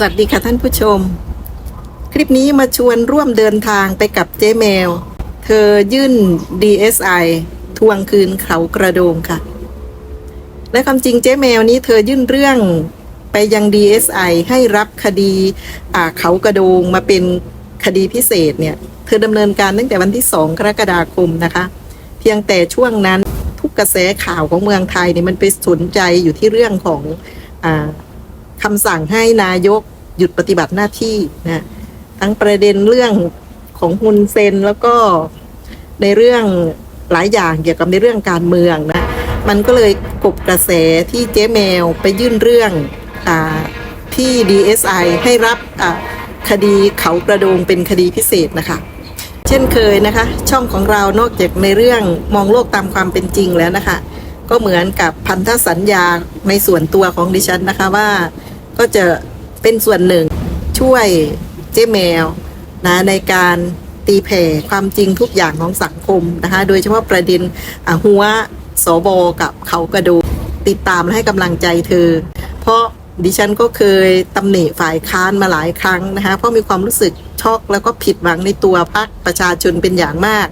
สวัสดีค่ะท่านผู้ชม คลิปนี้มาชวนร่วมเดินทางไปกับเจ๊แมว เธอยื่น DSI ทวงคืนเขากระโดงค่ะ และความจริงเจ๊แมวนี้เธอยื่นเรื่องไปยัง DSI ให้รับคดีอาเขากระโดงมาเป็นคดีพิเศษเนี่ย เธอดำเนินการตั้งแต่วันที่ 2 กรกฎาคมนะคะ เพียงแต่ช่วงนั้นทุกกระแสข่าวของเมืองไทยเนี่ยมันไปสนใจอยู่ที่เรื่องของอ่า คำสั่งให้นายกหยุดปฏิบัติหน้าที่นะทั้งประเด็นเรื่องของฮุนเซนแล้วก็ในเรื่องหลายอย่างเกี่ยวกับในเรื่องการเมืองนะมันก็เลยกบกระแสที่เจ๊แมวไปยื่นเรื่องอที่ DSI ให้รับคดีเขากระโดงเป็นคดีพิเศษนะคะ เช่นเคยนะคะ ช่องของเรานอกจากในเรื่องมองโลกตามความเป็นจริงแล้วนะคะ ก็เหมือนกับพันธสัญญาในส่วนตัวของดิฉันนะคะว่า ก็จะเป็นส่วนหนึ่งช่วยเจ๊แมวนะในการตีแผ่ความจริงทุกอย่างของสังคมนะคะโดยเฉพาะประเด็นอะหัวสบกับเขากระดูติดตามและให้กำลังใจเธอ เพราะดิฉันก็เคยตำหนิฝ่ายค้านมาหลายครั้งนะคะเพราะมีความรู้สึกช็อกแล้วก็ผิดหวังในตัวพรรคประชาชนเป็นอย่างมาก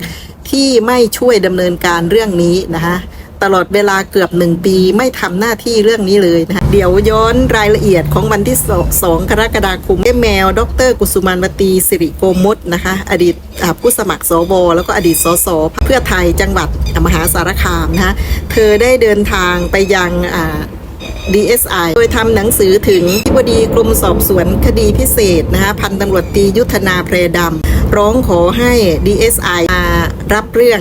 ที่ไม่ช่วยดำเนินการเรื่องนี้นะคะ ตลอดเวลาเกือบหนึ่งปีไม่ทำหน้าที่เรื่องนี้เลยนะคะเดี๋ยวย้อนรายละเอียดของวันที่สองกรกฎาคมแม่แมว ดร กุสุมานวตีสิริโกมตนะคะ อดีตผู้สมัครสวแล้วก็อดีตสสเพื่อไทยจังหวัดมหาสารคามนะคะเธอได้เดินทางไปยังอ่า DSI โดยทำหนังสือถึงที่บดีกรมสอบสวนคดีพิเศษนะคะพันตำรวจตียุทธนาเพรดำร้องขอให้ DSI มารับเรื่อง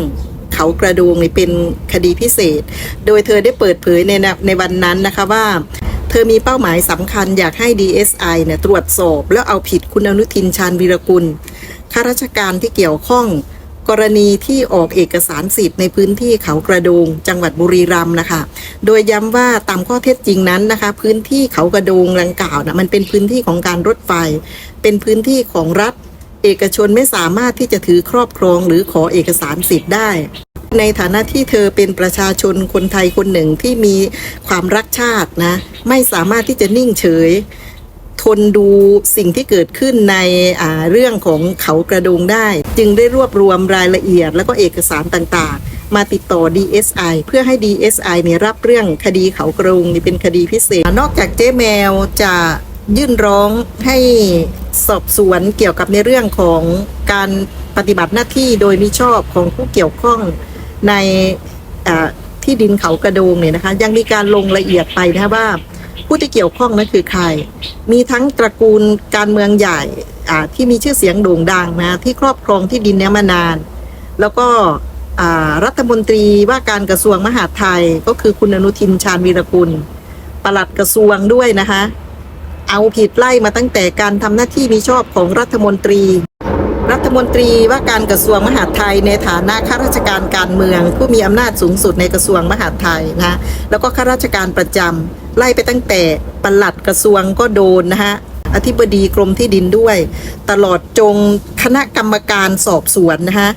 เขากระโดงนี่เป็นคดีพิเศษ โดยเธอได้เปิดเผยในในวันนั้นนะคะว่าเธอมีเป้าหมายสำคัญอยากให้ DSI เนี่ยตรวจสอบ แล้วเอาผิดคุณอนุทินชาญวีรกุลข้าราชการที่เกี่ยวข้อง กรณีที่ออกเอกสารสิทธิ์ในพื้นที่เขากระโดง จังหวัดบุรีรัมย์นะคะ โดยย้ำว่าตามข้อเท็จจริงนั้นนะคะ พื้นที่เขากระโดงดังกล่าวนะมันเป็นพื้นที่ของการรถไฟ เป็นพื้นที่ของรัฐ เอกชนไม่สามารถที่จะถือครอบครองหรือขอเอกสารสิทธิ์ได้ ในฐานะที่เธอเป็นประชาชนคนไทยคนหนึ่งที่มีความรักชาตินะ ไม่สามารถที่จะนิ่งเฉย ทนดูสิ่งที่เกิดขึ้นในอ่าเรื่องของเขากระโดงได้ จึงได้รวบรวมรายละเอียด แล้วก็เอกสารต่างๆ มาติดต่อ DSI เพื่อให้ DSI เนี่ยรับเรื่องคดีเขากระโดงนี่เป็นคดีพิเศษ นอกจากเจ๊แมวจะยื่นร้องให้สอบสวนเกี่ยวกับในเรื่องของการปฏิบัติหน้าที่โดยมิชอบของผู้เกี่ยวข้อง ในที่ดินเขากระโดงเนี่ยนะคะ ยังมีการลงละเอียดไปนะคะว่า ผู้ที่เกี่ยวข้องนั้นคือใคร มีทั้งตระกูลการเมืองใหญ่ที่มีชื่อเสียงโด่งดังนะที่ครอบครองที่ดินเนี้ยมานาน แล้วก็รัฐมนตรีว่าการกระทรวงมหาดไทยก็คือคุณอนุทินชาญวีรกุลปลัดกระทรวงด้วยนะคะ เอาผิดไล่มาตั้งแต่การทำหน้าที่มีชอบของรัฐมนตรี มนตรีว่าการกระทรวงมหาดไทย ในฐานะข้าราชการการเมือง ผู้มีอำนาจสูงสุดในกระทรวงมหาดไทยนะแล้วก็ข้าราชการประจำไล่ไปตั้งแต่ปลัดกระทรวงก็โดนนะฮะอธิบดีกรมที่ดินด้วย ตลอดจงคณะกรรมการสอบสวนนะฮะ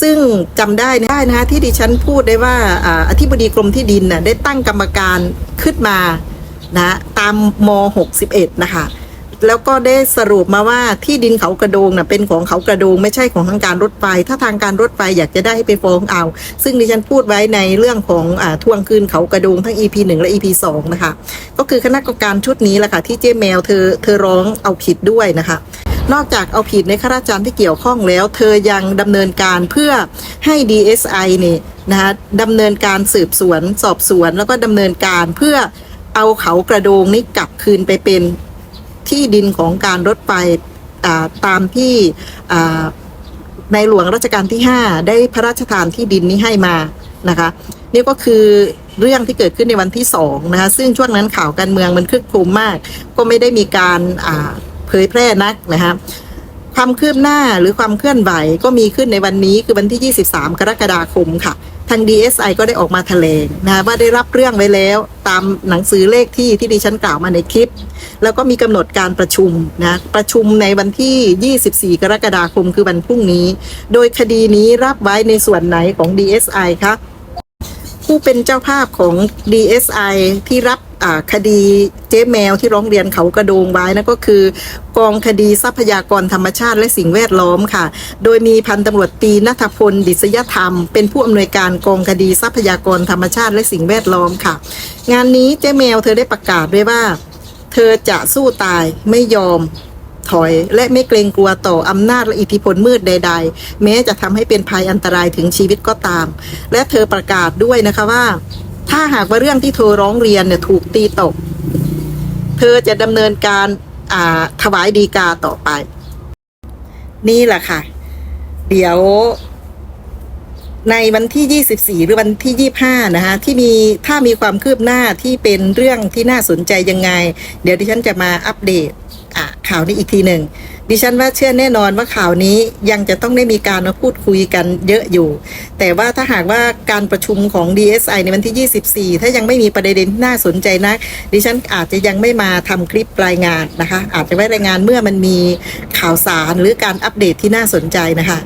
ซึ่งจำได้นะได้นะฮะที่ดิฉันพูดได้ว่าอ่าอธิบดีกรมที่ดินน่ะได้ตั้งกรรมการขึ้นมานะตามม 61 นะคะ แล้วก็ได้สรุปมาว่าที่ดินเขากระโดงนะเป็นของเขากระโดงไม่ใช่ของทางการรถไฟ ถ้าทางการรถไฟอยากจะได้ให้ไปฟ้องเอา ซึ่งดิฉันพูดไว้ในเรื่องของอทวงคืนเขากระโดงทั้ง EP 1 และ EP 2 นะคะ ก็คือคณะกรรมการชุดนี้แหละค่ะที่เจ๊แมวเธอเธอร้องเอาผิดด้วยนะคะนอกจากเอาผิดในข้าราชการที่เกี่ยวข้องแล้ว เธอยังดำเนินการเพื่อให้ DSI นี่นะคะดำเนินการสืบสวน สอบสวน แล้วก็ดำเนินการเพื่อเอาเขากระโดงนี้กลับคืนไปเป็น ที่ดินของการรถไฟตามที่ในหลวงรัชกาลที่ 5 ได้พระราชทานที่ดินนี้ให้มานะคะนี่ก็คือเรื่องที่เกิดขึ้นในวันที่สองนะคะซึ่งช่วงนั้นข่าวการเมืองมันคึกโครมมาก ก็ไม่ได้มีการเผยแพร่นักนะคะ ความคืบหน้าหรือความเคลื่อนไหวก็มีขึ้นในวันนี้คือวันที่ 23 กรกฎาคมค่ะ ทาง DSI ก็ได้ออกมาแถลงนะว่าได้รับเรื่องไว้แล้วตามหนังสือเลขที่ที่ดิฉันกล่าวมาในคลิป แล้วก็มีกำหนดการประชุมนะประชุมในวันที่ 24 กรกฎาคมคือวันพรุ่งนี้ โดยคดีนี้รับไว้ในส่วนไหนของ DSI คะผู้เป็นเจ้าภาพของ DSI ที่รับ คดีเจ๊แมวที่ร้องเรียนเขากระโดงไว้นะก็คือ กองคดีทรัพยากรธรรมชาติและสิ่งแวดล้อมค่ะ โดยมีพันตำรวจตีนัทพลดิษยธรรม เป็นผู้อำนวยการกองคดีทรัพยากรธรรมชาติและสิ่งแวดล้อมค่ะ งานนี้เจ๊แมวเธอได้ประกาศด้วยว่า เธอจะสู้ตายไม่ยอมถอยและไม่เกรงกลัวต่ออำนาจและอิทธิพลมืดใด ๆ แม้จะทำให้เป็นภัยอันตรายถึงชีวิตก็ตาม และเธอประกาศด้วยนะคะว่า ถ้าหากว่าเรื่องที่เธอร้องเรียนเนี่ยถูกตีตก เธอจะดำเนินการอ่าถวายดีกาต่อไป นี่แหละค่ะ เดี๋ยว ในวันที่ 24 หรือวันที่ 25 นะคะที่มีถ้ามีความคืบหน้าที่เป็นเรื่องที่น่าสนใจยังไง เดี๋ยวดิฉันจะมาอัปเดตอะข่าวนี้อีกทีหนึ่ง ดิฉันว่าเชื่อแน่นอนว่าข่าวนี้ยังจะต้องได้มีการมาพูดคุยกันเยอะอยู่ แต่ว่าถ้าหากว่าการประชุมของ DSI ในวันที่ 24 ถ้ายังไม่มีประเด็นที่น่าสนใจนัก ดิฉันอาจจะยังไม่มาทำคลิปรายงานนะคะ อาจจะไว้รายงานเมื่อมันมีข่าวสารหรือการอัปเดตที่น่าสนใจนะคะ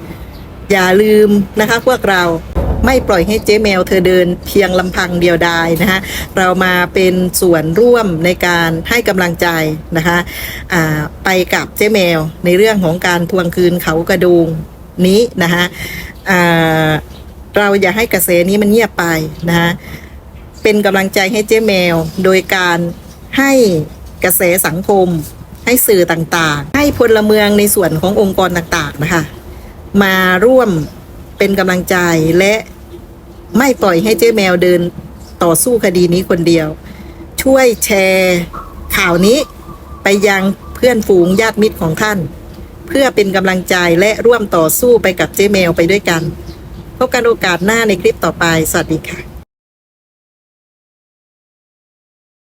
อย่าลืมนะคะพวกเรา ไม่ปล่อยให้เจ๊แมวเธอเดินเพียงลำพังเดียวดายนะคะเรามาเป็นส่วนร่วมในการให้กำลังใจนะคะไปกับเจ๊แมวในเรื่องของการทวงคืนเขากระดูงนี้นะคะเราอย่าให้กระแสนี้มันเงียบไปนะคะเป็นกำลังใจให้เจ๊แมว โดยการให้กระแสสังคม ให้สื่อต่างๆ ให้พลเมืองในส่วนขององค์กรต่างๆนะคะมาร่วม เป็นกำลังใจและไม่ปล่อยให้เจ๊แมวเดินต่อสู้คดีนี้คนเดียว ช่วยแชร์ข่าวนี้ไปยังเพื่อนฝูงญาติมิตรของท่าน เพื่อเป็นกำลังใจและร่วมต่อสู้ไปกับเจ๊แมวไปด้วยกัน พบกันโอกาสหน้าในคลิปต่อไป สวัสดีค่ะ